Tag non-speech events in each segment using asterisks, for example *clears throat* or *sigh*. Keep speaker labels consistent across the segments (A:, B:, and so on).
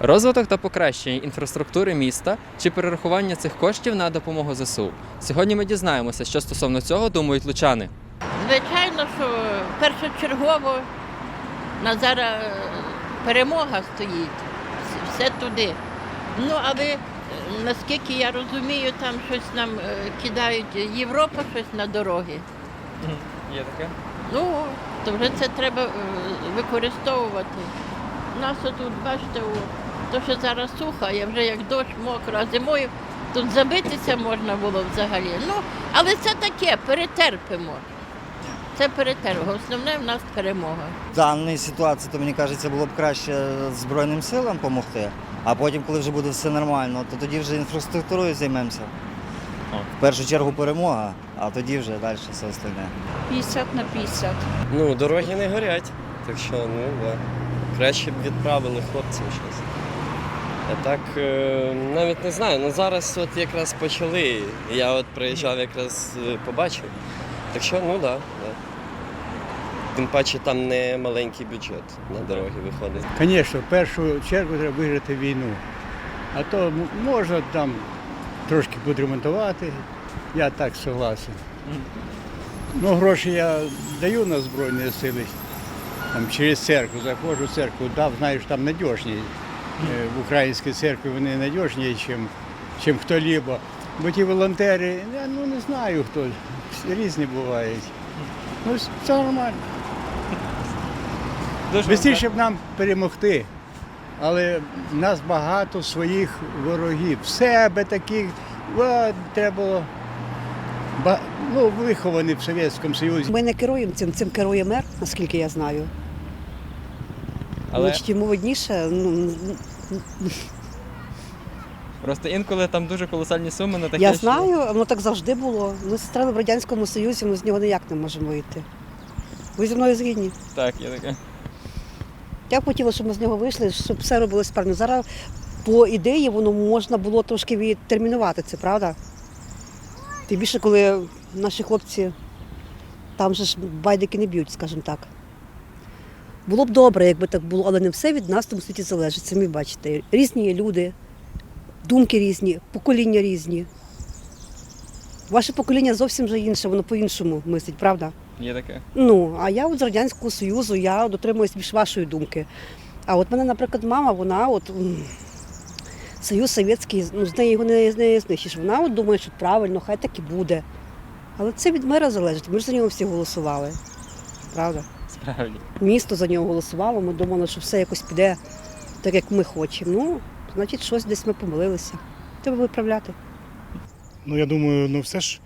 A: Розвиток та покращення інфраструктури міста чи перерахування цих коштів на допомогу ЗСУ. Сьогодні ми дізнаємося, що стосовно цього думають лучани.
B: Звичайно, що першочергово на зараз е, перемога стоїть. Все туди. Ну, але наскільки я розумію, там щось нам е, кидають Європа щось на дороги.
A: Є таке?
B: Ну, то вже це треба е, використовувати. У нас отут, бачите, о, то що зараз сухо, я вже як дощ мокро, а зимою тут забитися можна було взагалі. Ну, але це таке, перетерпимо. Це перетерпимо. Основне в нас перемога.
C: В даній ситуації, то мені кажеться, було б краще Збройним силам допомогти, а потім, коли вже буде все нормально, то тоді вже інфраструктурою займемося. В першу чергу перемога, а тоді вже далі все остальне.
D: 50 на 50.
E: Ну, дороги не горять. Так що, ну, да. Краще б відправили хлопців щось. А так, е, навіть не знаю. Ну зараз от якраз почали. Я от приїжджав, якраз е, побачив. Так що, ну да, да. Тим паче там не маленький бюджет на дороги виходить.
F: Звісно, в першу чергу треба виграти війну. А то можна там трошки підремонтувати. Я так согласен. Ну, гроші я даю на Збройні сили. Там, через церкву заходжу в церкву, дав, знаю, що там надіжні. Е, В українській церкві вони надіжні, ніж чим хто-либо. Бо ті волонтери, я ну не знаю хто, різні бувають. Ну, все нормально. Бистріше б нам перемогти. Але в нас багато своїх ворогів. В себе таких о, треба було. Ну, виховані в Совєтському Союзі.
G: Ми не керуємо цим, цим керує мер, наскільки я знаю.
A: Але
G: Значить, йому видніше. Ну, *laughs*
A: просто інколи там дуже колосальні суми на таке.
G: я знаю, воно так завжди було. Ми стріли в Радянському Союзі, ми з нього ніяк не можемо вийти. Ви зі мною згідні.
A: Так, є таке.
G: Я б хотіла, щоб ми з нього вийшли, щоб все робилось правильно. Зараз, по ідеї, воно можна було трошки відтермінувати це, правда? Тим більше, коли наші хлопці там же ж байдики не б'ють, скажімо так. Було б добре, якби так було, але не все від нас в тому світі залежить. Самі бачите. Різні люди, думки різні, покоління різні. Ваше покоління зовсім вже інше, воно по-іншому мислить, правда?
A: Є таке.
G: Ну, а я от з Радянського Союзу, я дотримуюсь більш вашої думки. А от мене, наприклад, мама, вона от Союз Совєтський, ну, з неї його не, не знищиш. Вона от думає, що правильно, хай так і буде. Але це від мера залежить. Ми ж за нього всі голосували. Правда?
A: Справді.
G: Місто за нього голосувало, ми думали, що все якось піде так, як ми хочемо. Ну, значить, щось десь ми помилилися. Треба виправляти.
H: Ну, я думаю, ну все ж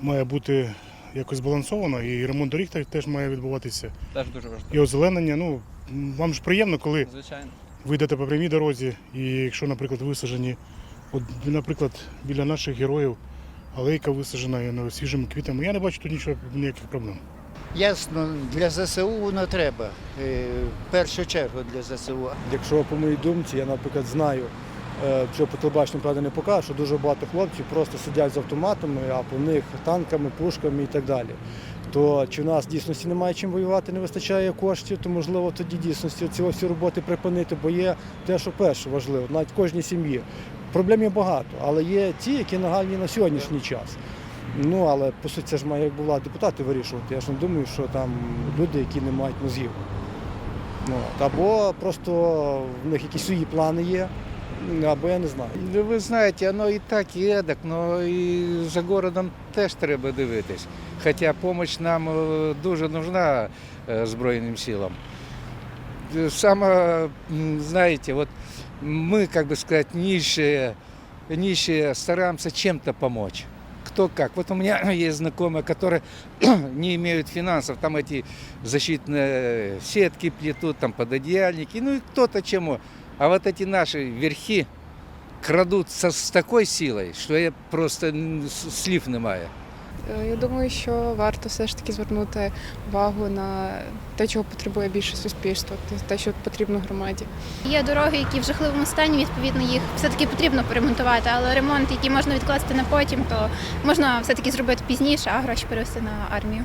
H: має бути якось збалансовано, і ремонт доріг теж- має відбуватися.
A: Теж дуже важливо.
H: І озеленення, ну вам ж приємно, коли
A: Звичайно.
H: ви йдете по прямій дорозі, і якщо, наприклад, висаджені, от, наприклад, біля наших героїв алейка висаджена свіжими квітами, я не бачу тут нічого ніяких проблем.
I: Ясно, для ЗСУ воно треба. е, В першу чергу для ЗСУ.
J: Якщо по моїй думці, я, наприклад, знаю, е, що по телебаченню правда не покажу, що дуже багато хлопців просто сидять з автоматами, а по них танками, пушками і так далі. То чи в нас дійсності немає чим воювати, не вистачає коштів, то можливо тоді дійсності ці всі роботи припинити, бо є те, що перше важливо, навіть в кожній сім'ї. Проблем є багато, але є ті, які нагальні на сьогоднішній час. Ну але по суті це ж має була депутати вирішувати. Я ж не думаю, що там люди, які не мають мозгів. Ну, або просто в них якісь свої плани є, або я не знаю.
I: Ну, Ви знаєте, воно і так, і едак, але і за городом теж треба дивитись. Хоча допомога нам е, дуже нужна е, Збройним силам. Саме, м, знаете, вот мы, как бы сказать, нищие, нищие стараемся чем-то помочь Кто как. Вот у меня *clears throat* есть знакомые, которые *clears throat* не имеют финансов, там эти защитные сетки плетут, там пододеяльники, ну и кто-то чему. А вот эти наши верхи крадут со, с такой силой, что я просто м, с- слів немає.
D: Е, Я думаю, що варто все ж таки звернути увагу на те, чого потребує більше суспільство, те, що потрібно громаді.
K: Є дороги, які в жахливому стані, відповідно, їх все-таки потрібно поремонтувати, але ремонт, який можна відкласти на потім, то можна все-таки зробити пізніше, а гроші перевести на армію.